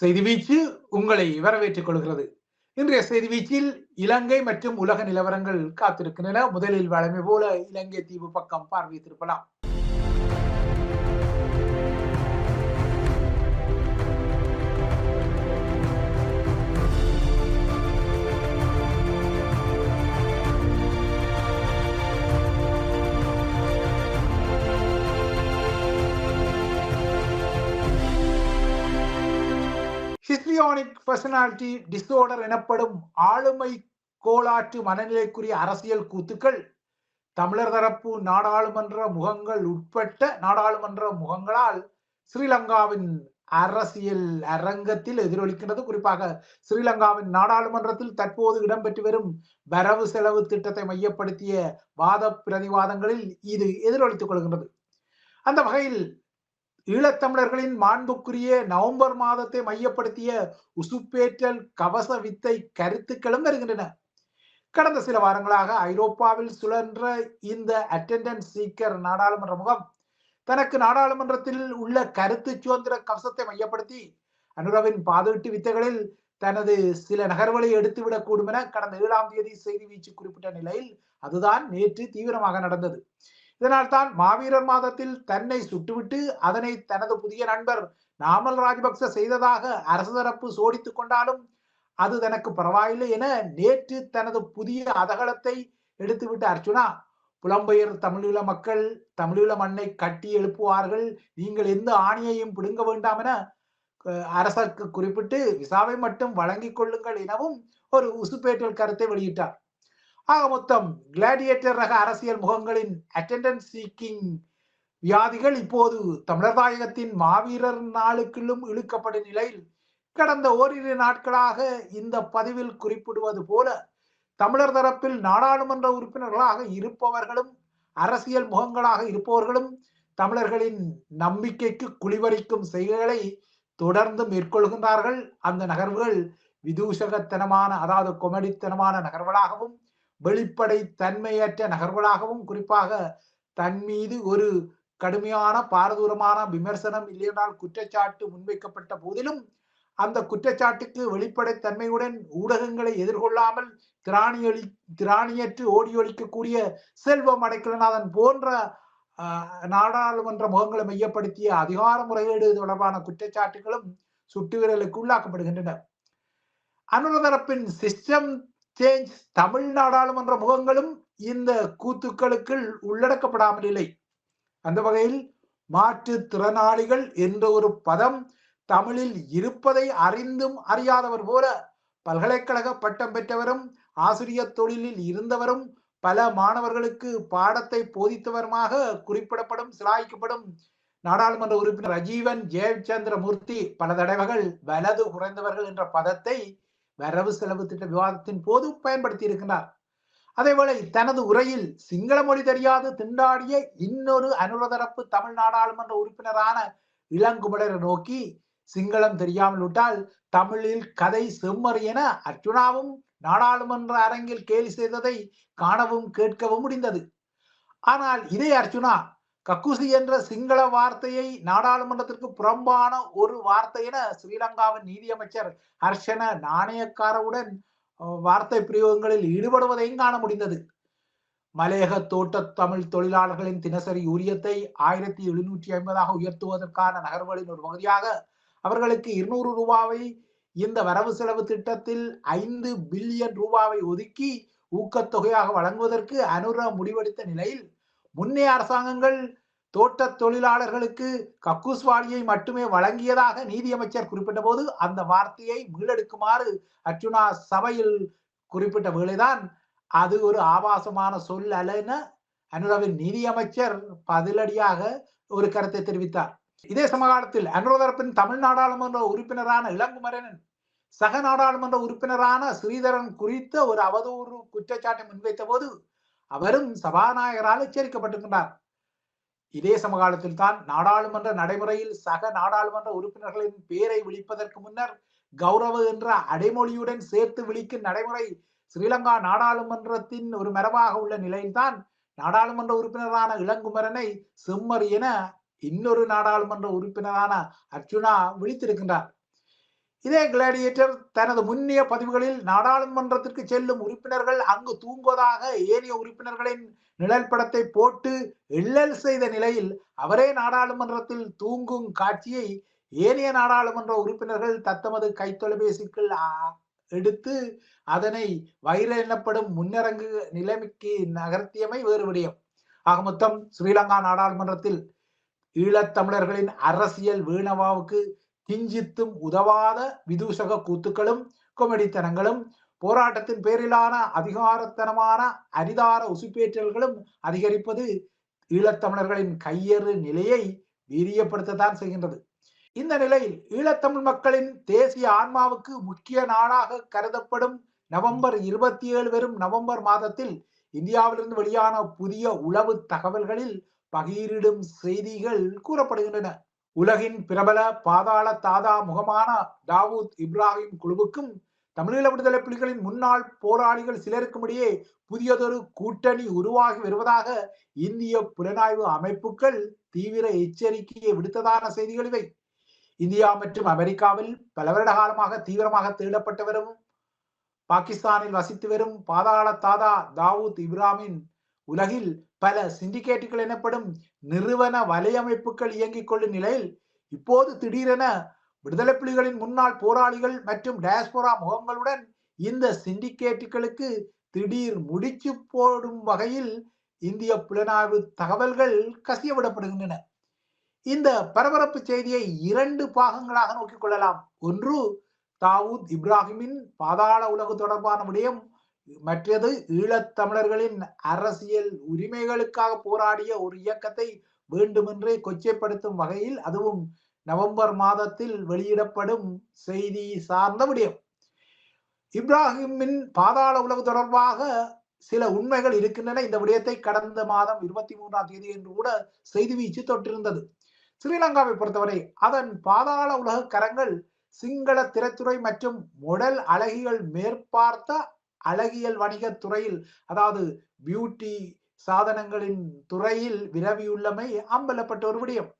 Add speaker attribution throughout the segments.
Speaker 1: செய்தி வீச்சு உங்களை வரவேற்றுக் கொள்கிறது. இன்றைய செய்தி வீச்சில் இலங்கை மற்றும் உலக நிலவரங்கள் காத்திருக்கின்றன. முதலில் வழமை போல இலங்கை தீவு பக்கம் பார்வையிட்டிருக்கலாம் திருப்பலாம் பர்சனாலிட்டி டிஸ்ஆர்டர் எனப்படும் ஆளுமை கோளாற்று மனநிலைக்குரிய அரசியல் கூத்துக்கள். தமிழர் தரப்பு நாடாளுமன்ற முகங்கள் உட்பட்ட நாடாளுமன்ற முகங்களால் ஸ்ரீலங்காவின் அரசியல் அரங்கத்தில் எதிரொலிக்கின்றது. குறிப்பாக ஸ்ரீலங்காவின் நாடாளுமன்றத்தில் தற்போது இடம்பெற்று வரும் வரவு செலவு திட்டத்தை மையப்படுத்திய வாத பிரதிவாதங்களில் இது எதிரொலித்துக் கொள்கின்றது. அந்த வகையில் ஈழத்தமிழர்களின் மாண்புக்குரிய நவம்பர் மாதத்தை மையப்படுத்திய உசுப்பேற்றல் கவச வித்தை கருத்துக்களும் வருகின்றன. கடந்த சில வாரங்களாக ஐரோப்பாவில் சுழன்ற இந்த அட்டெண்டன்ஸ் சீக்கர் நாடாளுமன்ற முகம் தனக்கு நாடாளுமன்றத்தில் உள்ள கருத்து சுதந்திர கவசத்தை மையப்படுத்தி அனுரவின் பாதீட்டு வித்தைகளில் தனது சில நகர்வுகளை எடுத்துவிடக்கூடும் என கடந்த ஏழாம் தேதி செய்தி வீச்சு குறிப்பிட்ட நிலையில் அதுதான் நேற்று தீவிரமாக நடந்தது. இதனால் தான் மாவீரர் மாதத்தில் தன்னை சுட்டுவிட்டு அதனை தனது புதிய நண்பர் நாமல் ராஜபக்ச செய்ததாக அரசு தரப்பு சோடித்துக் கொண்டாலும் அது தனக்கு பரவாயில்லை என நேற்று தனது புதிய அதகலத்தை எடுத்துவிட்ட அர்ச்சுனா புலம்பெயர் தமிழீழ மக்கள் தமிழீழ மண்ணை கட்டி எழுப்புவார்கள் நீங்கள் எந்த ஆணியையும் பிடுங்க வேண்டாம் என அரசுக்கு குறிப்பிட்டு விசாவை மட்டும் வழங்கிக் கொள்ளுங்கள் எனவும் ஒரு உசுப்பேட்டல் கருத்தை வெளியிட்டார். ஆக மொத்தம் கிளாடியேட்டர் ரக அரசியல் முகங்களின் அட்டெண்டன்ஸ் சீக்கிங் வியாதிகள் இப்போது தமிழர் தாயகத்தின் மாவீரர் நாளுக்குள்ளும் இழுக்கப்படும் நிலையில் கடந்த ஓரிரு நாட்களாக இந்த பதிவில் குறிப்பிடுவது போல தமிழர் தரப்பில் நாடாளுமன்ற உறுப்பினர்களாக இருப்பவர்களும் அரசியல் முகங்களாக இருப்பவர்களும் தமிழர்களின் நம்பிக்கைக்கு குளிவரிக்கும் செய்கைகளை தொடர்ந்து மேற்கொள்கின்றார்கள். அந்த நகர்வுகள் விதூஷகத்தனமான அதாவது கொமடித்தனமான நகர்வுகளாகவும் வெளிப்படை தன்மையற்ற நகர்வுகளாகவும் குறிப்பாக தன் மீது ஒரு கடுமையான பாரதூரமான விமர்சனம் இல்லையென்றால் குற்றச்சாட்டு முன்வைக்கப்பட்ட போதிலும் அந்த குற்றச்சாட்டுக்கு வெளிப்படைத்தன்மையுடன் ஊடகங்களை எதிர்கொள்ளாமல் திராணியொலி திராணியற்று ஓடியொழிக்கக்கூடிய செல்வம் அடைக்கலநாதன் போன்ற நாடாளுமன்ற முகங்களை மையப்படுத்திய அதிகார முறையீடு தொடர்பான குற்றச்சாட்டுகளும் சுட்டுவிரலுக்கு உள்ளாக்கப்படுகின்றன. அனுரதரப்பின் சிஸ்டம் சேஞ்ச் தமிழ் நாடாளுமன்ற முகங்களும் இந்த கூத்துக்களுக்குள் உள்ளடக்கப்படாமல் இல்லை அந்த வகையில் மாற்றுத்திறனாளிகள் என்ற ஒரு பதம் தமிழில் இருப்பதை அறிந்தும் அறியாதவர் போல பல்கலைக்கழக பட்டம் பெற்றவரும் ஆசிரியர் தொழிலில் இருந்தவரும் பல மாணவர்களுக்கு பாடத்தை போதித்தவருமாக குறிப்பிடப்படும் சிலாய்க்கப்படும் நாடாளுமன்ற உறுப்பினர் ரஜீவன் ஜெயச்சந்திரமூர்த்தி பல தடவைகள் வலது குறைந்தவர்கள் என்ற பதத்தை வரவு செலவு திட்ட விவாதத்தின் போது பயன்படுத்தி இருக்கிறார் அதேவேளை தனது உரையில் சிங்கள மொழி தெரியாது திண்டாடிய இன்னொரு அனுரதரப்பு தமிழ் நாடாளுமன்ற உறுப்பினரான இளங்குமலரை நோக்கி சிங்களம் தெரியாமல் விட்டால் தமிழில் கதை செம்மறு என அர்ச்சுனாவும் நாடாளுமன்ற அரங்கில் கேலி செய்ததை காணவும் கேட்கவும் முடிந்தது. ஆனால் இதே அர்ச்சுனா கக்குசி என்ற சிங்கள வார்த்தையை நாடாளுமன்றத்திற்கு புறம்பான ஒரு வார்த்தை என ஸ்ரீலங்காவின் நீதியமைச்சர் ஹர்ஷன நாணயக்காரவுடன் வார்த்தை பிரயோகங்களில் ஈடுபடுவதையும் காண முடிந்தது. மலையக தோட்ட தமிழ் தொழிலாளர்களின் தினசரி ஊதியத்தை ஆயிரத்தி எழுநூற்றி ஐம்பதாக உயர்த்துவதற்கான நகர்வுகளின் ஒரு பகுதியாக அவர்களுக்கு இருநூறு ரூபாவை இந்த வரவு செலவு திட்டத்தில் ஐந்து பில்லியன் ரூபாவை ஒதுக்கி ஊக்கத்தொகையாக வழங்குவதற்கு அனுர முடிவெடுத்த நிலையில் முன்னே அரசாங்கங்கள் தோட்ட தொழிலாளர்களுக்கு கக்கூஸ்வாலியை மட்டுமே வழங்கியதாக நீதியமைச்சர் குறிப்பிட்ட போது அந்த வார்த்தையை மீளெடுக்குமாறு அர்ச்சுனா சபையில் குறிப்பிட்ட வேளைதான் அது ஒரு ஆபாசமான சொல் அல்ல என அனுரவின் நீதியமைச்சர் பதிலடியாக ஒரு கருத்தை தெரிவித்தார். இதே சமகாலத்தில் அனுரதரப்பின் தமிழ் நாடாளுமன்ற உறுப்பினரான இளங்குமரன் சக நாடாளுமன்ற உறுப்பினரான ஸ்ரீதரன் குறித்த ஒரு அவதூறு குற்றச்சாட்டை முன்வைத்த போது அவரும் சபாநாயகரால் எச்சரிக்கப்பட்டிருக்கின்றார். இதே சமகாலத்தில் தான் நாடாளுமன்ற நடைமுறையில் சக நாடாளுமன்ற உறுப்பினர்களின் பேரை விழிப்பதற்கு முன்னர் கௌரவ என்ற அடைமொழியுடன் சேர்த்து விழிக்கும் நடைமுறை ஸ்ரீலங்கா நாடாளுமன்றத்தின் ஒரு மரபாக உள்ள நிலையில்தான் நாடாளுமன்ற உறுப்பினரான இளங்குமரனை செம்மறி என இன்னொரு நாடாளுமன்ற உறுப்பினரான அர்ச்சுனா விழித்திருக்கின்றார். இதே கிளாடியேட்டர் தனது முன்னிய பதிவுகளில் நாடாளுமன்றத்திற்கு செல்லும் உறுப்பினர்கள் அங்கு தூங்குவதாக ஏனைய உறுப்பினர்களின் நிழல் படத்தை போட்டு இல்லல் செய்த நிலையில் அவரே நாடாளுமன்றத்தில் தூங்கும் காட்சியை ஏனைய நாடாளுமன்ற உறுப்பினர்கள் தத்தமது கைத்தொலைபேசிக்குள் எடுத்து அதனை வைர எனப்படும் முன்னரங்கு நிலைமைக்கு நகர்த்தியமை வேறு விடயம். ஆக மொத்தம் ஸ்ரீலங்கா நாடாளுமன்றத்தில் ஈழத்தமிழர்களின் அரசியல் வீணவாவுக்கு கிஞ்சித்தும் உதவாத விதூசக கூத்துக்களும் கொமெடித்தனங்களும் போராட்டத்தின் பேரிலான அதிகாரத்தனமான அரிதார உசுப்பேற்றல்களும் அதிகரிப்பது ஈழத்தமிழர்களின் கையறு நிலையை வீரியப்படுத்தத்தான் செய்கின்றது. இந்த நிலையில் ஈழத்தமிழ் மக்களின் தேசிய ஆன்மாவுக்கு முக்கிய நாடாக கருதப்படும் நவம்பர் இருபத்தி ஏழு வரும் நவம்பர் மாதத்தில் இந்தியாவிலிருந்து வெளியான புதிய உளவு தகவல்களில் பகிரிடும் செய்திகள் கூறப்படுகின்றன. உலகின் பிரபல பாதாள தாதா முகமான தாவூத் இப்ராஹிம் குழுவுக்கும் தமிழீழ விடுதலை புலிகளின் முன்னாள் போராளிகள் சிலருக்கும் இடையே புதியதொரு கூட்டணி உருவாகி வருவதாக இந்திய புலனாய்வு அமைப்புகள் தீவிர எச்சரிக்கையை விடுத்ததான செய்திகள் இவை. இந்தியா மற்றும் அமெரிக்காவில் பல வருட காலமாக தீவிரமாக தேடப்பட்டு வரும் பாகிஸ்தானில் வசித்து வரும் பாதாள தாதா தாவூத் இப்ராமின் உலகில் பல சிண்டிகேட்டுகள் எனப்படும் நிறுவன வலையமைப்புகள் இயங்கிக் கொள்ளும் நிலையில் இப்போது திடீரென விடுதலை புலிகளின் முன்னாள் போராளிகள் மற்றும் டயஸ்போரா முகங்களுடன் இந்த சிண்டிகேட்டுகளுக்கு திடீர் முடிச்சு போடும் வகையில் இந்திய புலனாய்வு தகவல்கள் கசியவிடப்படுகின்றன. இந்த பரபரப்பு செய்தியை இரண்டு பாகங்களாக நோக்கிக் கொள்ளலாம். ஒன்று தாவூத் இப்ராஹிமின் பாதாள உலகு தொடர்பான விடயம் மற்றது ஈழத்தமிழர்களின் அரசியல் உரிமைகளுக்காக போராடிய ஒரு இயக்கத்தை வேண்டுமென்றே கொச்சைப்படுத்தும் வகையில் அதுவும் நவம்பர் மாதத்தில் வெளியிடப்படும் செய்தி சார்ந்த விடயம். இப்ராஹிமின் பாதாள உளவு தொடர்பாக சில உண்மைகள் இருக்கின்றன. இந்த விடயத்தை கடந்த மாதம் இருபத்தி மூன்றாம் தேதி என்று கூட செய்தி வீச்சு தொட்டிருந்தது ஸ்ரீலங்காவை பொறுத்தவரை அதன் பாதாள உலக கரங்கள் சிங்கள திரைத்துறை மற்றும் மொடல் அழகிகள் மேற்பார்த்த அழகியல் வணிகத் துறையில் அதாவது பியூட்டி சாதனங்களின் துறையில் விரவியுள்ளமை அம்பலப்பட்ட ஒரு விடயம்.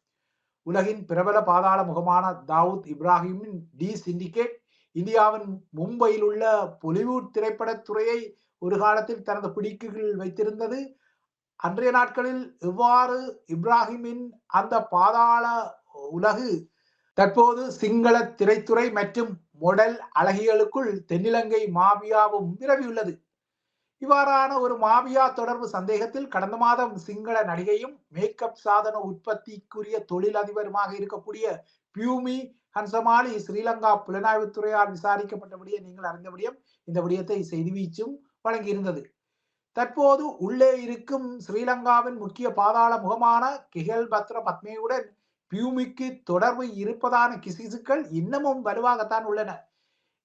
Speaker 1: உலகின் பிரபல பாதாள முகமான தாவூத் இப்ராஹிமின் டி சிண்டிகேட் இந்தியாவின் மும்பையில் உள்ள பொலிவுட் திரைப்படத்துறையை ஒரு காலத்தில் தனது பிடிக்குகள் வைத்திருந்தது. அன்றைய நாட்களில் எவ்வாறு இப்ராஹிமின் அந்த பாதாள உலகு தற்போது சிங்கள திரைத்துறை மற்றும் மொடல் அழகிகளுக்குள் தென்னிலங்கை மாபியாவும் விரவியுள்ளது. இவ்வாறான ஒரு மாபியா தொடர்பு சந்தேகத்தில் கடந்த மாதம் சிங்கள நடிகையும் மேக்கப் சாதன உற்பத்திக்குரிய தொழிலதிபருமாக இருக்கக்கூடிய பியூமி ஹன்சமாலி ஸ்ரீலங்கா புலனாய்வுத்துறையால் விசாரிக்கப்பட்டபடியே நீங்கள் அறிந்த விடயம் இந்த விடயத்தை செய்தி வீச்சும் வழங்கியிருந்தது. தற்போது உள்ளே இருக்கும் ஸ்ரீலங்காவின் முக்கிய பாதாள முகமான கிஹல் பத்ர பத்மியுடன் பியூமிக்கு தொடர்பு இருப்பதான கிசிசுக்கள் இன்னமும் வலுவாகத்தான் உள்ளன.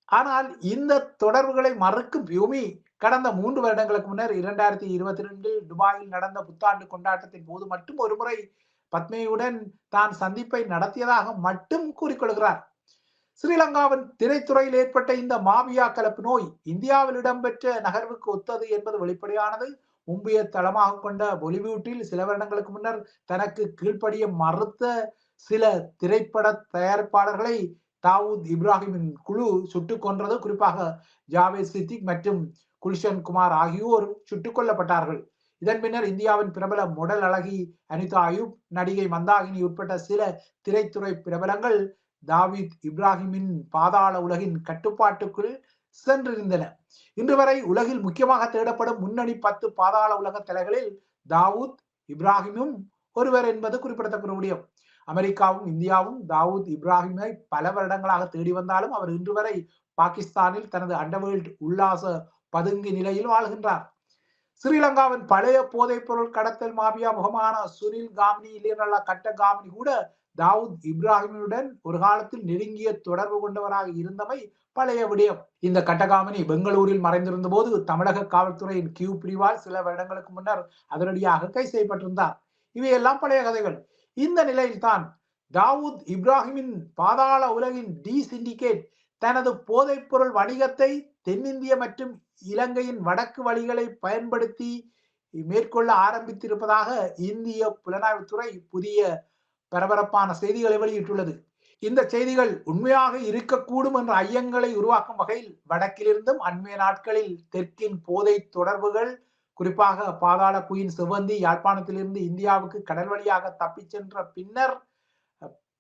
Speaker 1: ஆனால் இந்த தொடர்புகளை மறுக்கும் பியூமி கடந்த மூன்று வருடங்களுக்கு முன்னர் இரண்டாயிரத்தி இருபத்தி ரெண்டில் துபாயில் நடந்த புத்தாண்டு கொண்டாட்டத்தின் போது மட்டும் ஒருமுறை பத்மியுடன் தான் சந்திப்பை நடத்தியதாக மட்டும் கூறிக்கொள்கிறார். ஸ்ரீலங்காவின் திரைத்துறையில் ஏற்பட்ட இந்த மாபியா கலப்பு நோய் இந்தியாவில் இடம்பெற்ற நகர்வுக்கு ஒத்தது என்பது வெளிப்படையானது. மும்பையை தளமாக கொண்ட பொலிவுட்டில் சில வருடங்களுக்கு முன்னர் தனக்கு கீழ்ப்படிய மறுத்த சில திரைப்பட தயாரிப்பாளர்களை தாவூத் இப்ராஹிமின் குழு சுட்டுக் கொன்றது. குறிப்பாக ஜாவேத் சித்திக் மற்றும் குல்ஷன் குமார் ஆகியோர் சுட்டுக் கொல்லப்பட்டார்கள். இதன் பின்னர் இந்தியாவின் பிரபல முடல் அழகி அனிதா அயூப் நடிகை மந்தாகினி உட்பட்ட சில திரைத்துறை பிரபலங்கள் தாவித் இப்ராஹிமின் பாதாள உலகின் கட்டுப்பாட்டுக்குள் சென்றிருந்தன. இன்று வரை உலகில் முக்கியமாக தேடப்படும் முன்னணி பத்து பாதாள உலக தலைகளில் தாவூத் இப்ராஹிமும் ஒருவர் என்பது குறிப்பிடத்தக்க விடயம். அமெரிக்காவும் இந்தியாவும் தாவூத் இப்ராஹிமை பல வருடங்களாக தேடி வந்தாலும் அவர் இன்று வரை பாகிஸ்தானில் தனது அண்டர்வேல்ட் உல்லாச பதுங்கி நிலையில் வாழ்கின்றார். ஸ்ரீலங்காவின் பழைய போதைப் பொருள் கடத்தல் மாபியா முகமான சுனில் காமினி இல்லையல்ல கட்ட காமினி கூட தாவூத் இப்ராஹிமுடன் ஒரு காலத்தில் நெருங்கிய தொடர்பு கொண்டவராக இருந்தமை பழைய விடயம். இந்த கட்டகாமினி பெங்களூரில் மறைந்திருந்த போது தமிழக காவல்துறையின் கியூ பிரிவால் சில வருடங்களுக்கு முன்னர் அதிரடியாக கை செய்யப்பட்டிருந்தார். இவையெல்லாம் பழைய கதைகள். இந்த நிலையில்தான் தாவூத் இப்ராஹிமின் பாதாள உலகின் டி சிண்டிகேட் தனது போதைப்பொருள் வணிகத்தை தென்னிந்திய மற்றும் இலங்கையின் வடக்கு வழிகளை பயன்படுத்தி மேற்கொள்ள ஆரம்பித்திருப்பதாக இந்திய புலனாய்வுத்துறை புதிய பரபரப்பான செய்திகளை வெளியிட்டுள்ளது. இந்த செய்திகள் உண்மையாக இருக்கக்கூடும் என்ற ஐயங்களை உருவாக்கும் வகையில் வடக்கிலிருந்தும் அண்மைய நாட்களில் தெற்கின் போதை தொடர்புகள் குறிப்பாக பாதாள குயின் சிவந்தி யாழ்ப்பாணத்திலிருந்து இந்தியாவுக்கு கடல் வழியாக தப்பிச் சென்ற பின்னர்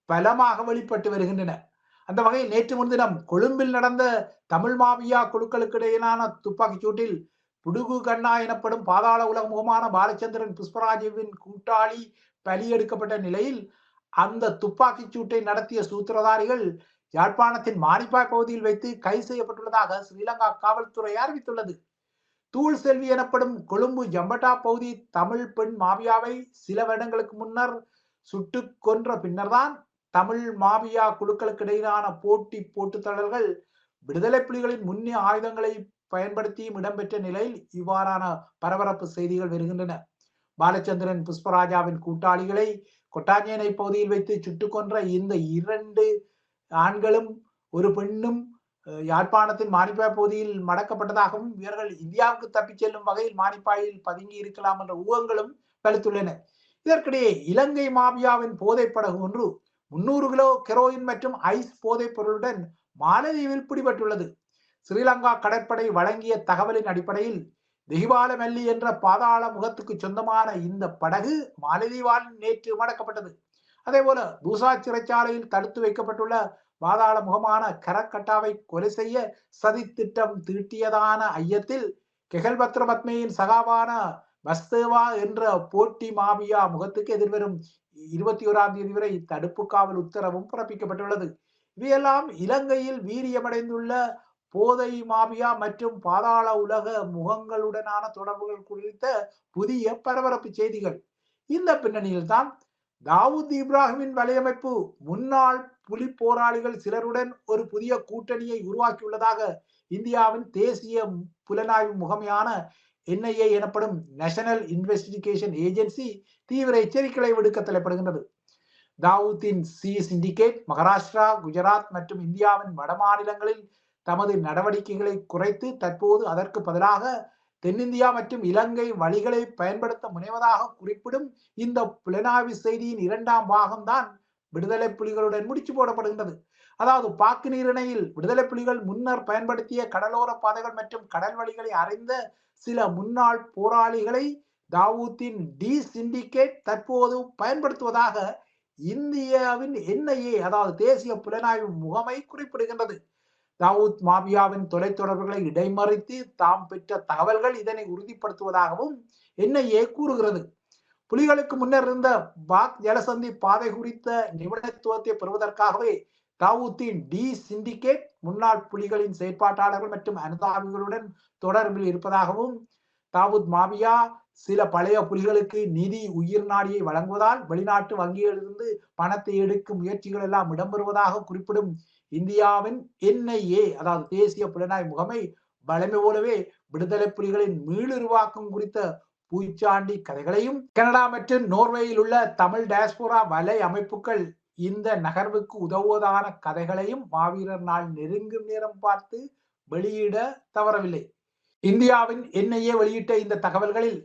Speaker 1: பலமாக வெளிப்பட்டு வருகின்றன. அந்த வகையில் நேற்று முன்தினம் கொழும்பில் நடந்த தமிழ் மாவியா குழுக்களுக்கு இடையிலான துப்பாக்கிச் சூட்டில் புடுகு கண்ணா எனப்படும் பாதாள உலக முகமான பாலச்சந்திரன் புஷ்பராஜுவின் கூட்டாளி பலி எடுக்கப்பட்ட நிலையில் அந்த துப்பாக்கிச் சூட்டை நடத்திய சூத்திரதாரிகள் யாழ்ப்பாணத்தின் மானிப்பாய் பகுதியில் வைத்து கைது செய்யப்பட்டுள்ளதாக ஸ்ரீலங்கா காவல்துறை அறிவித்துள்ளது. தூள் செல்வி எனப்படும் கொழும்பு ஜம்பட்டா பகுதி தமிழ் பெண் மாவியாவை சில வருடங்களுக்கு முன்னர் சுட்டு கொன்ற பின்னர்தான் தமிழ் மாவியா குழுக்களுக்கு இடையிலான போட்டி போட்டுத்தளர்கள் விடுதலை புலிகளின் முன்னே ஆயுதங்களை பயன்படுத்தியும் இடம்பெற்ற நிலையில் இவ்வாறான பரபரப்பு செய்திகள் வருகின்றன. பாலச்சந்திரன் புஷ்பராஜாவின் கூட்டாளிகளை கொட்டாஞ்சேனை பகுதியில் வைத்து சுட்டுக்கொன்ற இந்த இரண்டு ஆண்களும் ஒரு பெண்ணும் யாழ்ப்பாணத்தின் மானிப்பாய் பகுதியில் மடக்கப்பட்டதாகவும் இவர்கள் இந்தியாவுக்கு தப்பிச் செல்லும் வகையில் மானிப்பாயில் பதுங்கி இருக்கலாம் என்ற ஊகங்களும் கழித்துள்ளன இதற்கிடையே இலங்கை மாபியாவின் போதை படகு ஒன்று முன்னூறு கிலோ கெரோயின் மற்றும் ஐஸ் போதைப் பொருளுடன் மாலதீவில் பிடிபட்டுள்ளது. ஸ்ரீலங்கா கடற்படை வழங்கிய தகவலின் அடிப்படையில் தெஹிபாலமெல்லி என்ற பாதாள முகத்துக்கு சொந்தமான இந்த படகு மாலதீவால் நேற்று மடக்கப்பட்டது. அதே போல தூசா சிறைச்சாலையில் தடுத்து வைக்கப்பட்டுள்ள பாதாள முகமான கரக்கட்டாவை கொலை செய்ய சதித்திட்டம் தீட்டியதான ஐயத்தில் கெகல்பத்ர பத்மையின் சகாவான பஸ்தேவா என்ற போட்டி மாபியா முகத்துக்கு எதிர்வரும் இருபத்தி ஓராம் தேதி வரை தடுப்பு காவல் உத்தரவும் பிறப்பிக்கப்பட்டுள்ளது. இவையெல்லாம் இலங்கையில் வீரியமடைந்துள்ள போதை மாபியா மற்றும் பாதாள உலக முகங்களுடனான தொடர்புகள் குறித்த புதிய பரபரப்பு செய்திகள். இந்த பின்னணியில் தான் தாவூத் இப்ராஹிமின் வலையமைப்பு முன்னாள் புலி போராளிகள் சிலருடன் ஒரு புதிய கூட்டணியை உருவாக்கியுள்ளதாக இந்தியாவின் தேசிய புலனாய்வு முகமையான என்ஐஏ எனப்படும் நேஷனல் இன்வெஸ்டிகேஷன் ஏஜென்சி தீவிர எச்சரிக்கைகளை விடுக்க தலைப்படுகின்றது. தாவூத்தின் சி சிண்டிகேட் மகாராஷ்டிரா குஜராத் மற்றும் இந்தியாவின் வட மாநிலங்களில் தமது நடவடிக்கைகளை குறைத்து தற்போது அதற்கு பதிலாக தென்னிந்தியா மற்றும் இலங்கை வழிகளை பயன்படுத்த முனைவதாக குறிப்பிடும் இந்த புலனாய்வு செய்தியின் இரண்டாம் பாகம்தான் விடுதலை புலிகளுடன் முடிச்சு போடப்படுகின்றது. அதாவது பாக்கு நீரிணையில் விடுதலை புலிகள் முன்னர் பயன்படுத்திய கடலோர பாதைகள் மற்றும் கடல் வழிகளை அறிந்த சில முன்னாள் போராளிகளை தாவூத்தின் டி சிண்டிகேட் தற்போது பயன்படுத்துவதாக இந்தியாவின் என்ஐஏ அதாவது தேசிய புலனாய்வு முகமை குறிப்பிடுகின்றது. தாவூத் மாபியாவின் தொலைத்தொடர்புகளை இடைமறித்து தாம் பெற்ற தகவல்கள் இதனை உறுதிப்படுத்துவதாகவும் என்ஐஏ கூறுகிறது? புலிகளுக்கு முன்னர் இருந்த பாக் ஜலசந்தி பாதை குறித்த நிபுணத்துவத்தை பெறுவதற்காகவே தாவூத்தின் டி சிண்டிகேட் முன்னாள் புலிகளின் செயற்பாட்டாளர்கள் மற்றும் அனுதாபிகளுடன் தொடர்பில் இருப்பதாகவும் தாவூத் மாபியா சில பழைய புலிகளுக்கு நிதி உயிர் நாடியை வழங்குவதால் வெளிநாட்டு வங்கிகளிலிருந்து பணத்தை எடுக்கும் முயற்சிகள் எல்லாம் இடம்பெறுவதாக குறிப்பிடும் இந்தியாவின் என்ஐஏ அதாவது தேசிய புலனாய் முகமை வலிமை போலவே விடுதலை புலிகளின் மீளுருவாக்கம் குறித்த பூச்சாண்டி கதைகளையும் கனடா மற்றும் நோர்வேயில் உள்ள தமிழ் டேஸ்போரா வலை அமைப்புகள் இந்த நகர்வுக்கு உதவுவதான கதைகளையும் மாவீரர் நாள் நெருங்கும் நேரம் பார்த்து வெளியிட தவறவில்லை. இந்தியாவின் என்ஐஏ வெளியிட்ட இந்த தகவல்களில்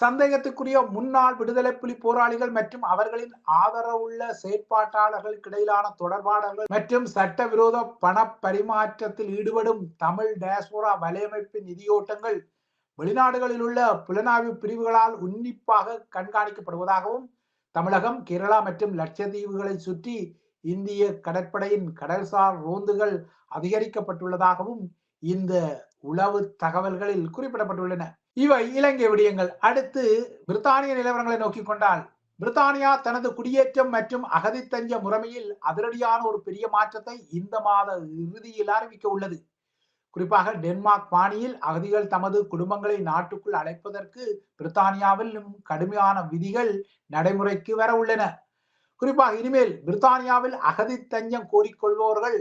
Speaker 1: சந்தேகத்துக்குரிய முன்னாள் விடுதலை புலி போராளிகள் மற்றும் அவர்களின் ஆதரவுள்ள செயற்பாட்டாளர்களுக்கு இடையிலான தொடர்பாடல்கள் மற்றும் சட்டவிரோத பண பரிமாற்றத்தில் ஈடுபடும் தமிழ் டேஸ்போரா வலையமைப்பு நிதியோட்டங்கள் வெளிநாடுகளில் உள்ள புலனாய்வு பிரிவுகளால் உன்னிப்பாக கண்காணிக்கப்படுவதாகவும் தமிழகம் கேரளா மற்றும் லட்சத்தீவுகளை சுற்றி இந்திய கடற்படையின் கடல்சார் ரோந்துகள் அதிகரிக்கப்பட்டுள்ளதாகவும் இந்த உளவு தகவல்களில் குறிப்பிடப்பட்டுள்ளன. இவை இலங்கை விடயங்கள். அடுத்து பிரித்தானிய நிலவரங்களை நோக்கி கொண்டால் பிரித்தானியா தனது குடியேற்றம் மற்றும் அகதித்தஞ்ச முறைமையில் அதிரடியான ஒரு பெரிய மாற்றத்தை இந்த மாத இறுதியில் அறிவிக்க உள்ளது. குறிப்பாக டென்மார்க் பாணியில் அகதிகள் தமது குடும்பங்களை நாட்டுக்குள் அழைப்பதற்கு பிரித்தானியாவிலும் கடுமையான விதிகள் நடைமுறைக்கு வர உள்ளன. குறிப்பாக இனிமேல் பிரித்தானியாவில் அகதி தஞ்சம் கோரிக்கொள்பவர்கள்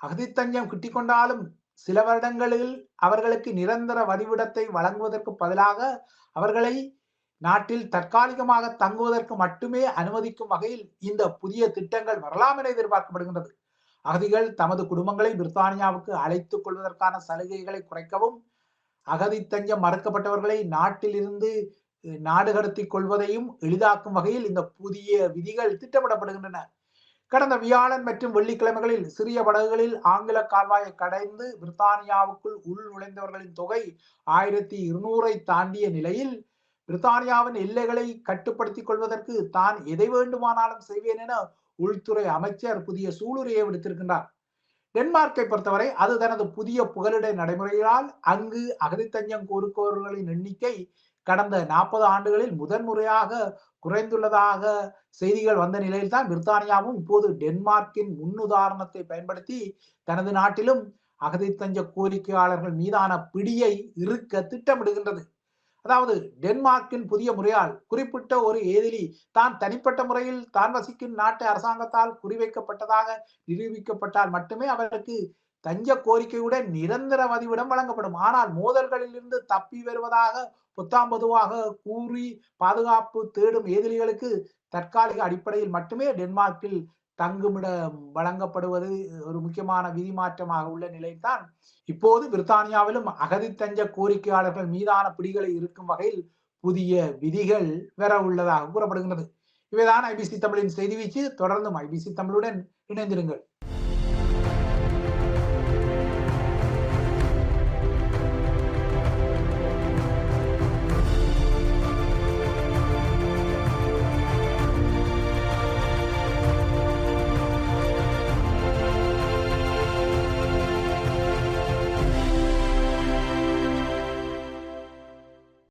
Speaker 1: அகதி தஞ்சம் கிட்டிக்கொண்டாலும் சில வருடங்களில் அவர்களுக்கு நிரந்தர வதிவிடத்தை வழங்குவதற்கு பதிலாக அவர்களை நாட்டில் தற்காலிகமாக தங்குவதற்கு மட்டுமே அனுமதிக்கும் வகையில் இந்த புதிய திட்டங்கள் வரலாம் என எதிர்பார்க்கப்படுகின்றது. அகதிகள் தமது குடும்பங்களை பிரித்தானியாவுக்கு அழைத்துக் கொள்வதற்கான சலுகைகளை குறைக்கவும் அகதி தஞ்சம் மறுக்கப்பட்டவர்களை நாட்டில் இருந்து நாடு கடத்தி கொள்வதையும் எளிதாக்கும் வகையில் இந்த புதிய விதிகள் திட்டமிடப்படுகின்றன. கடந்த வியாழன் மற்றும் வெள்ளிக்கிழமைகளில் சிறிய படகுகளில் ஆங்கில கால்வாயை கடைந்து பிரித்தானியாவுக்குள் உள் நுழைந்தவர்களின் தொகை ஆயிரத்தி இருநூறை தாண்டிய நிலையில் பிரித்தானியாவின் எல்லைகளை கட்டுப்படுத்திக் கொள்வதற்கு தான் எதை வேண்டுமானாலும் செய்வேன் என உள்துறை அமைச்சர் புதிய சூளுரையை விடுத்திருக்கின்றார். டென்மார்க்கை பொறுத்தவரை அது தனது புதிய புகலிட நடைமுறைகளால் அங்கு அகதித்தஞ்சம் கோருபவர்களின் எண்ணிக்கை கடந்த நாற்பது ஆண்டுகளில் முதன்முறையாக குறைந்துள்ளதாக செய்திகள் வந்த நிலையில்தான் பிரித்தானியாவும் இப்போது டென்மார்க்கின் முன்னுதாரணத்தை பயன்படுத்தி தனது நாட்டிலும் அகதித்தஞ்ச கோரிக்கையாளர்கள் மீதான பிடியை இருக்க திட்டமிடுகின்றது. அதாவது டென்மார்க்கின் புதிய முறையால் குறிப்பிட்ட ஒரு ஏதிலி தான் தனிப்பட்ட முறையில் தான் வசிக்கும் நாட்டு அரசாங்கத்தால் குறிவைக்கப்பட்டதாக நிரூபிக்கப்பட்டால் மட்டுமே அவருக்கு தஞ்ச கோரிக்கையுடன் நிரந்தர வதிவிடம் வழங்கப்படும். ஆனால் மோதல்களில் இருந்து தப்பி வருவதாக புத்தாம் பொதுவாக கூறி பாதுகாப்பு தேடும் ஏதிலிகளுக்கு தற்காலிக அடிப்படையில் மட்டுமே டென்மார்க்கில் தங்குமிடம் வழங்கப்படுவது ஒரு முக்கியமான விதி மாற்றமாக உள்ள நிலைதான். இப்போது பிரித்தானியாவிலும் அகதி தஞ்ச கோரிக்கையாளர்கள் மீதான பிடிகளை இருக்கும் வகையில் புதிய விதிகள் வர உள்ளதாக கூறப்படுகின்றது. இவைதான் ஐபிசி தமிழின் செய்தி வீச்சு. தொடர்ந்தும் ஐபிசி தமிழுடன் இணைந்திருங்கள்.